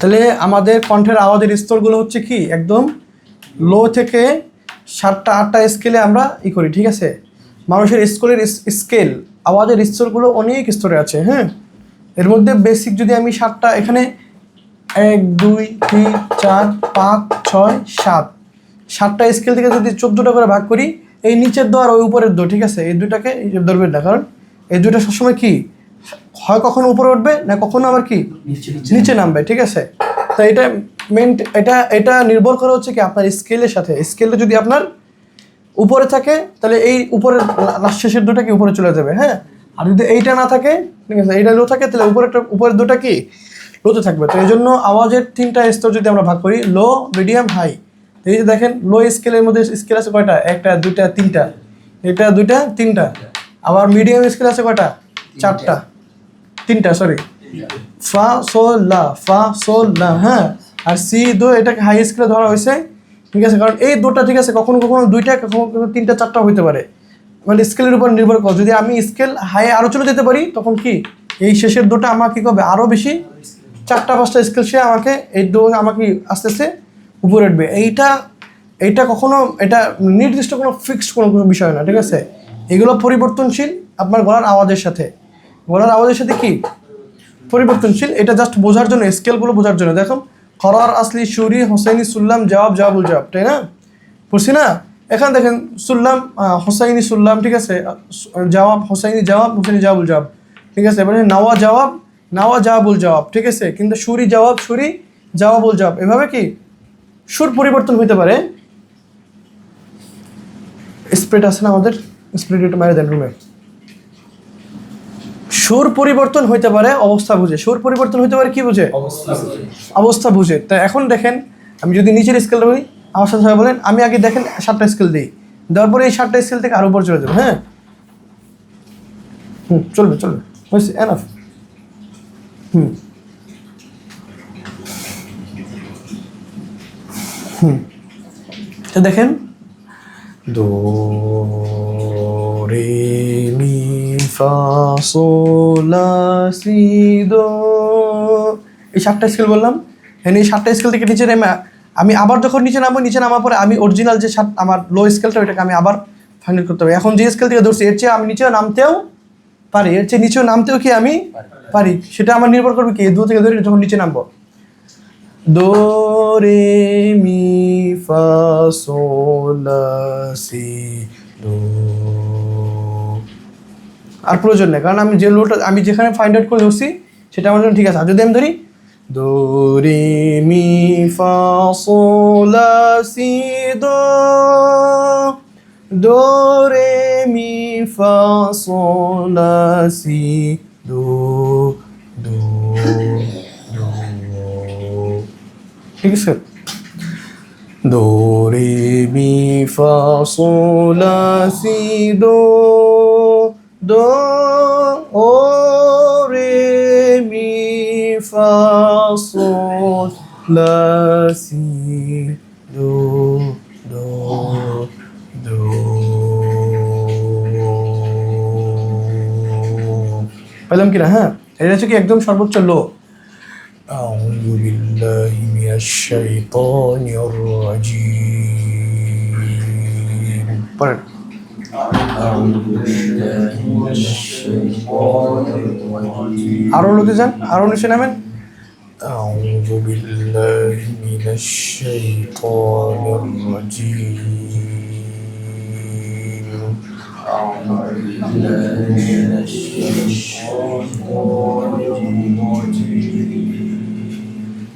তাহলে আমাদের কণ্ঠের আওয়াজের স্তরগুলো হচ্ছে কি? একদম লো থেকে সাতটা, আটটা স্কেলে আমরা ই করি, ঠিক আছে? মানুষের স্কুলের স্কেল আওয়াজের স্তরগুলো অনেক স্তরে আছে হ্যাঁ? এর মধ্যে বেসিক যদি আমি সাতটা, এখানে এক, দুই, তিন, চার, পাঁচ, ছয়, সাত। সাতটা স্কেল থেকে যদি চোদ্দোটা করে ভাগ করি, এই নিচের দো আর ওই উপরের দো, ঠিক আছে? এই দুটাকে এই ধরবেন না, কারণ এই দুটা সবসময় কি? হয় কখনো উপরে উঠবে না কখনো আবার কি? নিচে নামবে। ঠিক আছে? তো এটা মেন এটা এটা নির্ভর করে হচ্ছে কি আপনার স্কেলের সাথে। স্কেলটা যদি আপনার উপরে থাকে তাহলে এই উপরের লাস্ট শেষের দুটা কি উপরে চলে যাবে হ্যাঁ? আর যদি এইটা না থাকে ঠিক আছে এইটা লো থাকে তাহলে উপরেরটা উপরের দুটা কি? লোতে থাকবে। তো এই জন্য আওয়াজের তিনটা স্তর যদি আমরা ভাগ করি লো মিডিয়াম হাই এই যে দেখেন লো স্কেলের মধ্যে স্কেল আছে কয়টা? একটা দুইটা তিনটা। এটা দুইটা তিনটা। আবার মিডিয়াম স্কেল আছে কয়টা? চারটা। তিনটা সরি ফা সো লা, ফা সো লা হ্যাঁ। আর সি দো, এটাকে হাই স্কেলে ধরা হয়েছে, ঠিক আছে? কারণ এই দুটা, ঠিক আছে, কখনো কখনো দুইটা, কখনো কখনো তিনটা, চারটা হইতে পারে। মানে স্কেলের উপর নির্ভর করে। যদি আমি স্কেল হাই আরও চলে যেতে পারি, তখন কি? এই শেষের দুটা আমাকে কী করবে? আরও বেশি? চারটা, পাঁচটা স্কেল সে আমাকে এই দু আমাকে আস্তে আস্তে উপরে উঠবে। এইটা এইটা কখনো, এটা নির্দিষ্ট কোনো ফিক্সড কোনো কোনো বিষয় না, ঠিক আছে? এগুলো পরিবর্তনশীল আপনার গলার আওয়াজের সাথে। গলার আওয়াজের সাথে কি পরিবর্তনশীল? এটা জাস্ট বোঝার জন্য স্কেলগুলো বোঝার জন্য। দেখো, খরার আসলি, সুরি, হোসাইনি, সুল্লাম, জবাব জবাবুল জবাব তাই না? বুঝছি না? এখানে দেখেন, সুল্লাম হোসাইনি, সুল্লাম, ঠিক আছে? জবাব, হোসাইনি, জবাব হোসেনি জবাবুল জবাব ঠিক আছে? এবারে নাওয়া, জবাব, নাওয়া জবাবুল জবাব ঠিক আছে? কিন্তু সুরি, জবাব, সুরি জবাবুল জবাব এভাবে কি সুর পরিবর্তন হইতে পারে? স্প্রেড আছে না আমাদের? স্প্রেড একটু মারে দেন রুমে সুর পরিবর্তন হইতে পারে অবস্থা বুঝে। সুর পরিবর্তন হইতে পারে কি বুঝে? অবস্থা বুঝে। তা এখন দেখেন আমি যদি নিচের স্কেল বলি আমার সাথে সবাই বলেন আমি আগে দেখেন সাতটা স্কেল দিই। দেওয়ার পরে এই সাতটা স্কেল থেকে আরও উপর চলে যাবে হ্যাঁ? হুম চলবে চলবে। হয়েছে এনাফ হুম। হুম। তো দেখেন। দো রে মি সো লা সি দো এই সাতটা স্কেল বললাম। এখানে এই সাতটা স্কেল থেকে নিচে নেমে আমি আবার যখন নিচে নামবো, নিচে নামার পরে আমি অরিজিনাল যে সাত আমার লো স্কেলটা ওইটাকে আমি আবার ফাইনাল করতে হবে এখন যে স্কেল থেকে ধরছি, এর চেয়ে আমি নিচেও নামতেও পারি। এর চেয়ে নিচেও নামতেও কি আমি পারি? সেটা আমার নির্ভর করবে কি? দু থেকে ধরে যখন নিচে নামবো। দো, রে, মি, ফা, সো, লা, সি, দো। আর প্রয়োজন নেই। কারণ আমি যে লোটা, আমি যেখানে ফাইন্ড আউট করে ধরছি, সেটা আমার জন্য ঠিক আছে। আর যদি আমি ধরি দো রে মি ফা সো লা সি দো দো রে মি ফা সো লা সি দো দো দো, ঠিক আছে? দো রে মি ফা সো লা সি দো দো ও রে মি ফা সো লা সি দো দো দো পেলাম কিনা হ্যাঁ এটা হচ্ছে কি একদম সর্বোচ্চ লো أعوذ بالله من الشيطان الرجيم পড়েন আরো লোকে যান আরো নিচে নামেন أعوذ بالله من الشيطان الرجيم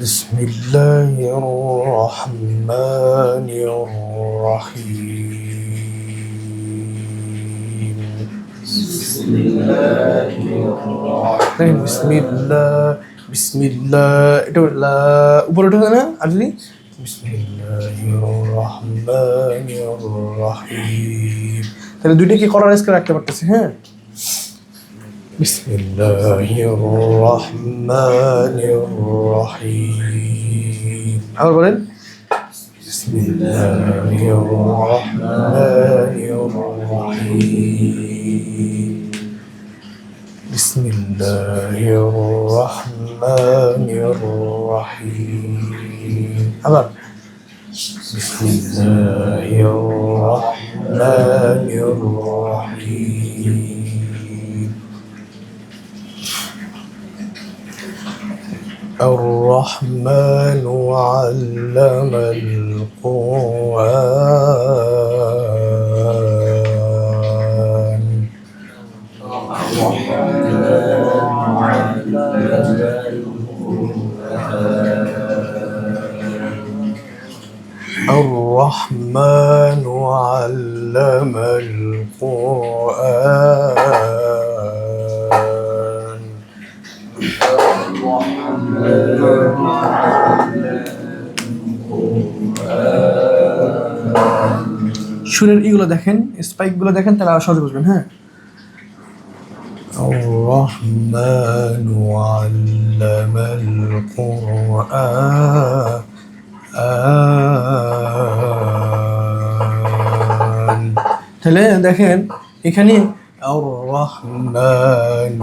بسم الله الرحمن الرحيم بسم الله بسم الله بسم الله এটা লা উপরে উঠে না আর যদি বিসমিল্লাহির রহমানির রহিম তাহলে দুইটা কি করার স্কেল রাখতে পারতেছি হ্যাঁ بسم الله الرحمن الرحيم আবার বলেন بسم الله الرحمن الرحيم بسم الله الرحمن الرحيم. أمر بسم الله الرحمن الرحيم. الرحمن علم القرآن. الرحمن علم القرآن সুরের ইগুলো দেখেন স্পাইকগুলো দেখেন তাহলে আরো সহজে বুঝবেন হ্যাঁ الرحمن علم القرآن তাহলে দেখেন এখানে الرحمن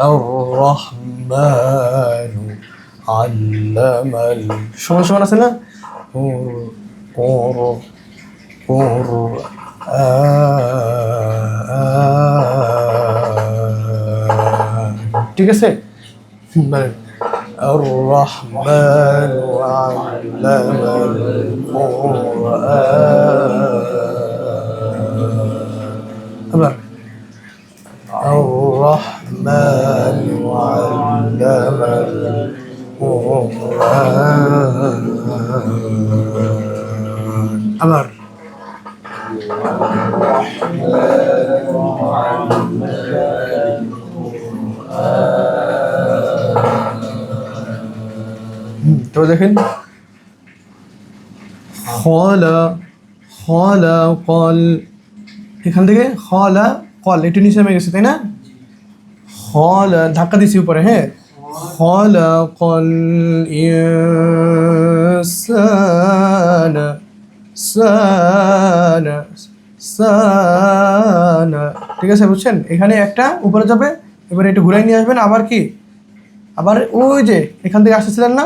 الرحمن علم ال সমান সমান আছে না قر قر قرآن ঠিক আছে মানে الرحمن علم القرآن তো দেখেন। কল। এখান থেকে খলা, কল, একটু নিচে নেমে গেছে, তাই না? হল ধাক্কা দিছি উপরে হ্যাঁ? খলা, কল ঠিক আছে, বুঝছেন? এখানে একটা, উপরে যাবে, এবারে একটু ঘুরাই নিয়ে আসবেন, আবার কি? আবার ওই যে, এখান থেকে আসতেছিলেন না?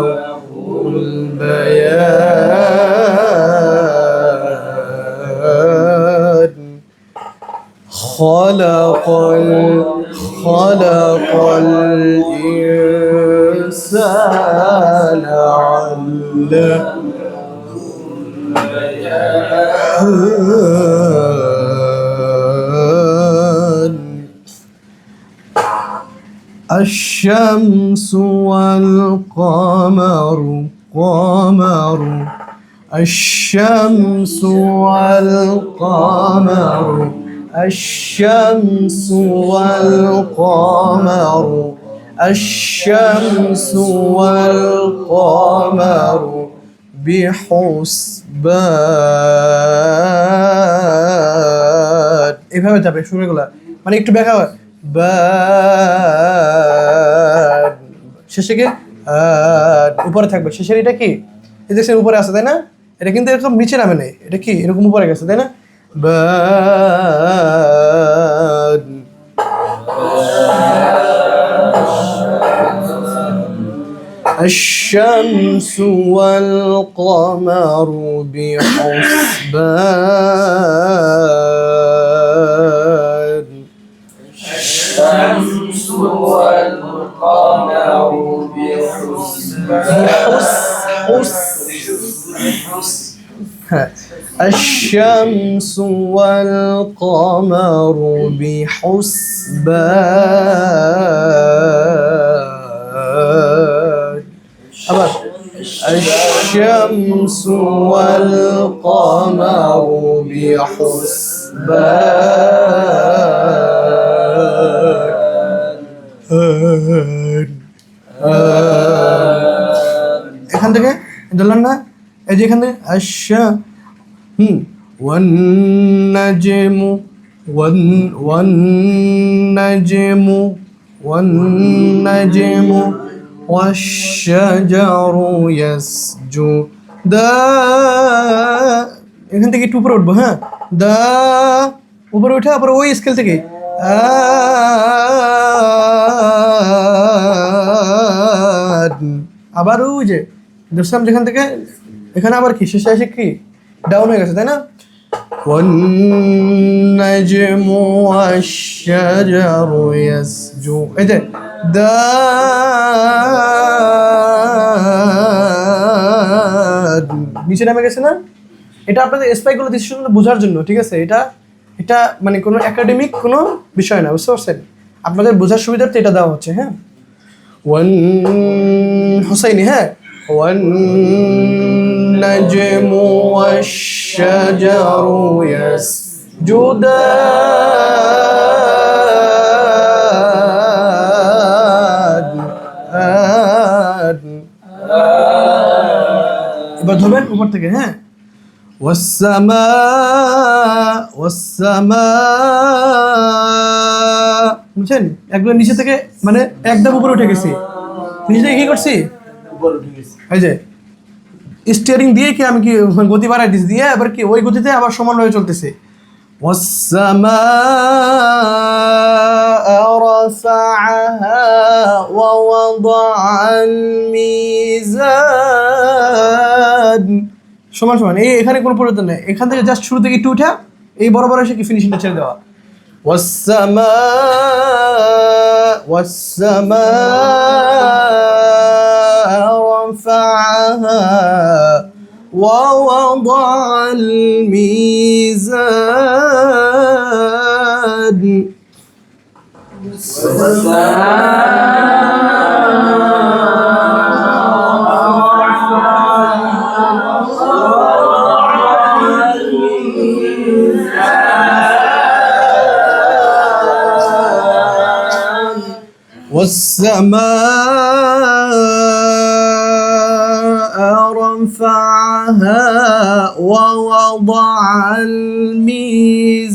خلق خلق الإنسان علمه الشمس والقمر قمر. الشمس والقمر. الشمس والقمر الشمس والقمر بحسبان এভাবে যাবে সুরগুলা মানে একটু ব্যাখ্যা হয় বান শেষে কি আন, উপরে থাকবে শেষের এটা কি এই দেখছেন উপরে আছে তাই না এটা কিন্তু এরকম নিচে নামে নেই এটা কি এরকম উপরে গেছে তাই না বান الشمس والقمر بحسبان. الشمس والقمر بحسبان. حس ها. الشمس والقمر بحسبان أبا الشمس والقمر بحسبان এখান থেকে ধরলেন না এই যে এখানে আশা হুম। ওয়ান্নাজমু ওয়ান ওয়ান্নাজমু ওয়ান্নাজমু ওয়াশজারু ইয়াসজুদা এখান থেকে একটু উপরে উঠবো হ্যাঁ। দা, উপরে উঠে আবার ওই স্কেল থেকে। আবার ওই যে, দেখছিলাম যেখান থেকে, এখানে আবার কি? শেষে এসে কি? ডাউন হয়ে গেছে তাই না والنجم والشجر يسجد এই যে দাদ নিচে নেমে গেছে না এটা আপনাদের স্পাইকগুলো দিচ্ছে শুধু বোঝার জন্য ঠিক আছে এটা এটা মানে কোনো একাডেমিক কোনো বিষয় না বুঝতে পারছেন আপনাদের বোঝার সুবিধার্থে এটা দেওয়া হচ্ছে হ্যাঁ ওয়ান হোসাইনি হ্যাঁ ওয়ান النجم والشجر يسجدان এবার ধরবেন উপর থেকে হ্যাঁ والسماء والسماء বুঝছেন একদম নিচে থেকে মানে একদম উপরে উঠে গেছি নিচে থেকে কি করছি উপরে উঠে গেছে এই যে স্টিয়ারিং দিয়ে কি আমি কি গতি বাড়াই দিচ্ছি দিয়ে এবার কি ওই গতিতে আবার সমানভাবে চলতেছে والسماء رفعها ووضع الميزان সমান সমান এই এখানে কোনো পরিবর্তন নেই এখান থেকে জাস্ট শুরু থেকে একটু উঠা এই বরাবর এসে কি ফিনিশিংটা ছেড়ে দেওয়া والسماء والسماء رفعها ووضع الميزان. والسماء رفعها ووضع الميزان.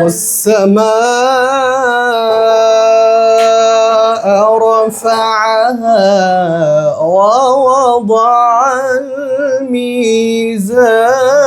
والسماء رفعها ووضع الميزان.